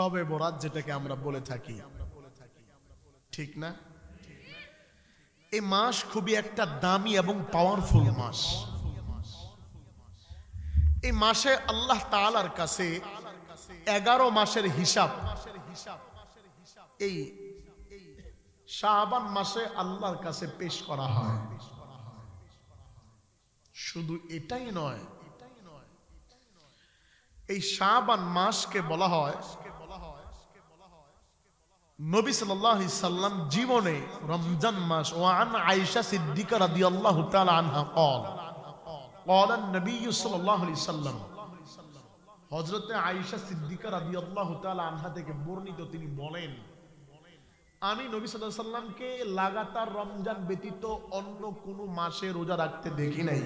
সবে বরাত যেটাকে আমরা বলে থাকি। ঠিক না? এই মাস খুবই একটা দামি এবং পাওয়ারফুল মাস। এই মাসে আল্লাহ তাআলার কাছে এগারো মাসের হিসাব। এই শাবান মাসে আল্লাহর কাছে পেশ করা হয়। শুধু এটাই নয়, এই শাবান মাসকে বলা হয় নবী সাল্লাল্লাহু আলাইহি সাল্লাম জীবনে রমজান মাস ও আন আয়েশা সিদ্দিকা রাদিয়াল্লাহু তাআলা আনহা قال قال النبي صلى الله عليه وسلم হযরতে আয়েশা সিদ্দিকা রাদিয়াল্লাহু তাআলা আনহা থেকে বর্ণিত তিনি বলেন আমি নবী সাল্লাল্লাহু আলাইহি সাল্লামকে লাগাতার রমজান ব্যতীত অন্য কোনো মাসে রোজা রাখতে দেখি নাই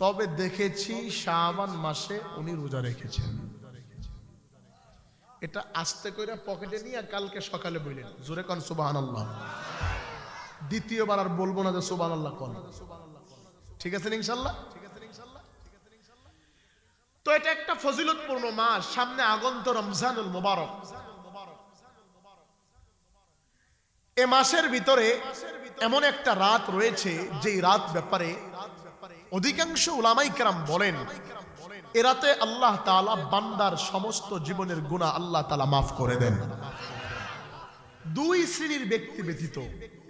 তবে দেখেছি শাবান মাসে উনি রোজা রেখেছেন এটা আস্তে করে পকেটে নিয়ে কালকে সকালে বললেন জোরে কন, সুবহানাল্লাহ। দ্বিতীয়বার আর বলব না যে সুবহানাল্লাহ কন। ঠিক আছে ইনশাআল্লাহ তো এটা একটা ফজিলতপূর্ণ মাস। সামনে আগন্ত রমজানুল মুবারক। এ মাসের ভিতরে এমন একটা রাত রয়েছে, যেই রাত ব্যাপারে অধিকাংশ উলামাই কেরাম বলেন এ রাতে আল্লাহ তাআলা বান্দার সমস্ত জীবনের গুনাহ আল্লাহ তালা মাফ করে দেন। দুই শ্রেণির ব্যক্তি ব্যতীত,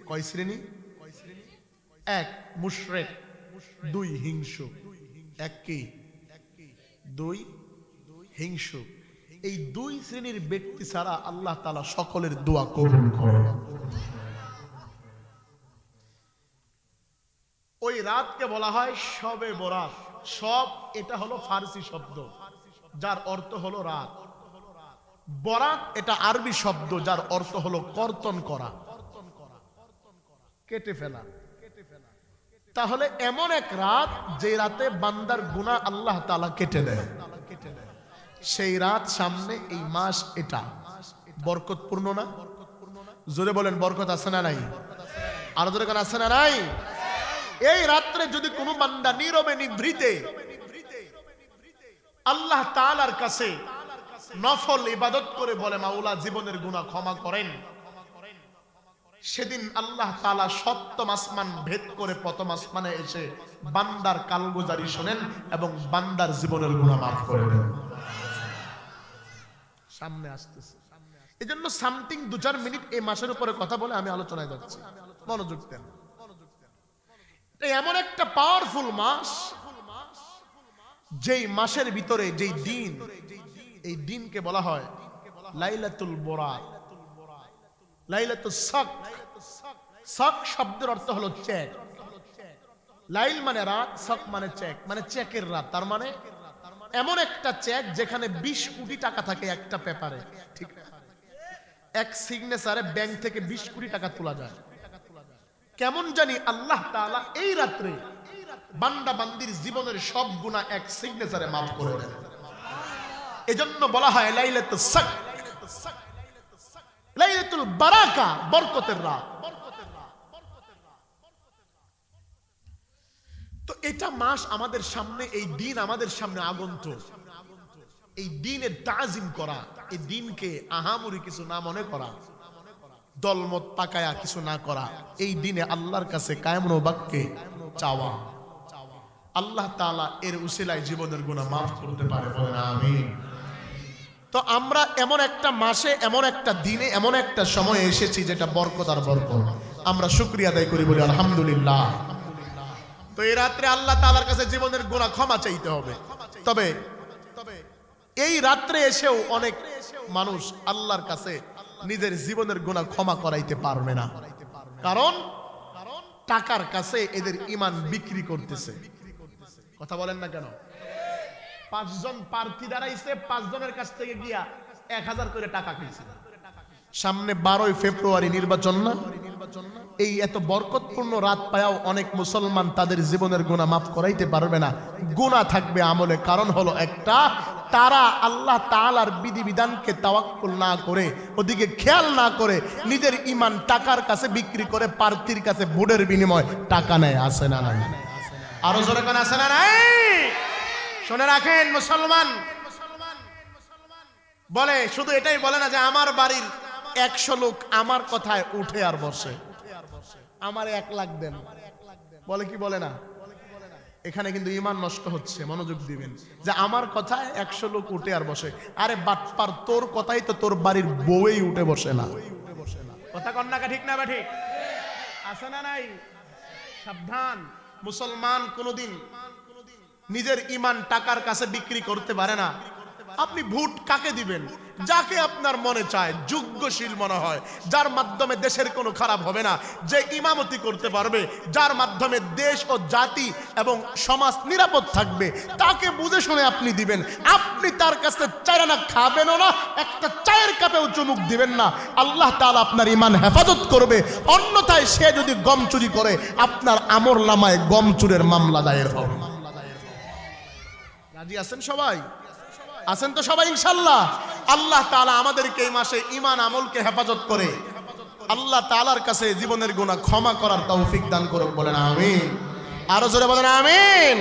কয় শ্রেণি? এক, মুশরিক, দুই, হিংসু। এক কি? দুই, হিংসু। এই দুই শ্রেণির ব্যক্তি ছাড়া আল্লাহ তালা সকলের দোয়া কবুল করে ওই রাতকে বলা হয় সবে বরাত। সব এটা হলো ফার্সি শব্দ, যার অর্থ হলো রাত। বরাত এটা আরবি শব্দ, যার অর্থ হলো কর্তন করা। কেটে ফেলা। তাহলে এমন এক রাত যে রাতে বান্দার গুনাহ আল্লাহ তাআলা কেটে দেয়। সেই রাত সামনে এই মাস এটা। বরকতপূর্ণ না? জোরে বলেন, বরকত আছে না নাই? আরও জোরে আছে না নাই? এই রাত্রে যদি কোনো বান্দা নীরবে, নিভৃতে, আল্লাহ তাআলার কাছে নফল ইবাদত করে বলে, মাওলা, জীবনের গুনাহ ক্ষমা করেন। সেদিন আল্লাহ তাআলা সপ্তম আসমান ভেদ করে প্রথম আসমানে এসে বান্দার কালগুজারি শোনেন এবং বান্দার জীবনের গুনাহ মাফ করে দেন। সামনে আসতেছে। এই জন্য সামথিং দু চার মিনিট এই মাসের উপরে কথা বলে আমি আলোচনায় যাচ্ছি। মনোযোগ দেন। এমন একটা পাওয়ারফুল মাস, যেই মাসের ভিতরে, যেই দিন, এই দিনকে বলা হয় লাইলাতুল বরাত লাইলাতুল সক। সক শব্দের অর্থ হলো চেক লাইল মানে রাত, সক মানে চেক মানে চেকের রাত। তার মানে এমন একটা চেক যেখানে বিশ কোটি টাকা থাকে একটা পেপারে, ঠিক? এক সিগনেচারে ব্যাংক থেকে বিশ কোটি টাকা তোলা যায়। কেমন জানি আল্লাহ তাআলা এই রাত্রে বান্দা বান্দির জীবনের সব গুণা এক সিগনেচারে মাফ করে দেন। এজন্য বলা হয় লাইলাতুল সাক বারাকা, বরকতের রাত। তো এটা মাস আমাদের সামনে, এই দিন আমাদের সামনে আগন্ত এই দিনের তাজিম করা, এই দিনকে আহামরি কিছু না মনে করা। দলমত পাকায়া কিছু না করা, এই দিনে আল্লাহর কাছে কায়মন বাক্যে চাওয়া। আল্লাহ তাআলা এর উসিলায় জীবনের গুনাহ মাফ করতে পারে আমিন। তো আমরা এমন একটা মাসে, এমন একটা দিনে, এমন একটা সময় এসেছি যেটা বরকত আর বরকত। আমরা শুকরিয়া আদায় করি বলি আলহামদুলিল্লাহ। তো এই রাত্রে আল্লাহ তালার কাছে জীবনের গুনাহ ক্ষমা চাইতে হবে। তবে এই রাত্রে এসেও অনেক মানুষ আল্লাহর কাছে নিজের জীবনের গুনাহ ক্ষমা করাইতে পারবে না। কারণ টাকার কাছে এদের ইমান বিক্রি করতেছে। কথা বলেন না কেন? পাঁচজন প্রার্থী দাঁড়াইছে, পাঁচজনের কাছ থেকে গিয়া এক হাজার করে টাকা খেয়েছে সামনে বারোই ফেব্রুয়ারি নির্বাচন না? এই এত বরকতপূর্ণ রাত পায়াও অনেক মুসলমান তাদের জীবনের গুণা মাফ করাইতে পারবে না। গুণা থাকবে আমলে। কারণ হলো একটা তারা আল্লাহ তাআলার বিধিবিধানকে তাওয়াক্কুল না করে, ওদিকে খেয়াল না করে নিজের ইমান টাকার কাছে বিক্রি করে প্রার্থীর কাছে ভোটের বিনিময় টাকা নেয় আসে না নাই। আরও জোরে কোন আসে না নাই? শুনে রাখেন, মুসলমান। বলে, শুধু এটাই বলে না যে আমার বাড়ির একশো লোক আমার কথায় উঠে আর বসে। আমার এক লাখ দেন। বলে কি বলে না? এখানে কিন্তু ইমান নষ্ট হচ্ছে, মনোযোগ দিবেন। যে আমার কথায় একশো লোক উঠে আর বসে। আরে বাটপার তোর কথাই তো তোর বাড়ির বউই উঠে বসে না। কথা কন্যাকা ঠিক না বা ঠিক? আছে না নাই? সাবধান। মুসলমান কোনোদিন নিজের ইমান টাকার কাছে বিক্রি করতে পারে না। আপনি ভোট কাকে দিবেন? যাকে আপনার মনে চায়, যোগ্যশীল মনে হয়। যার মাধ্যমে দেশের কোনো খারাপ হবে না, যে ইমামতি করতে পারবে, যার মাধ্যমে দেশ ও জাতি এবং সমাজ নিরাপদ থাকবে, তাকে বুঝে শুনে আপনি দিবেন। আপনি তার কাছে চায় না খাবেনও না, একটা চায়ের কাপেও চুমুক দিবেন না। আল্লাহ তাআলা আপনার ইমান হেফাজত করবে। অন্যথায় সে যদি গম চুরি করে, আপনার আমর লামায় গম চুরের মামলা দায়ের হবে। রাজি আছেন সবাই? আছেন তো সবাই ইনশাল্লাহ আল্লাহ তালা আমাদেরকে এই মাসে ইমান আমলকে হেফাজত করে আল্লাহ তালার কাছে জীবনের গুণা ক্ষমা করার তৌফিক দান করুক বলেন, আমিন। আরও জোরে বলেন, আমিন।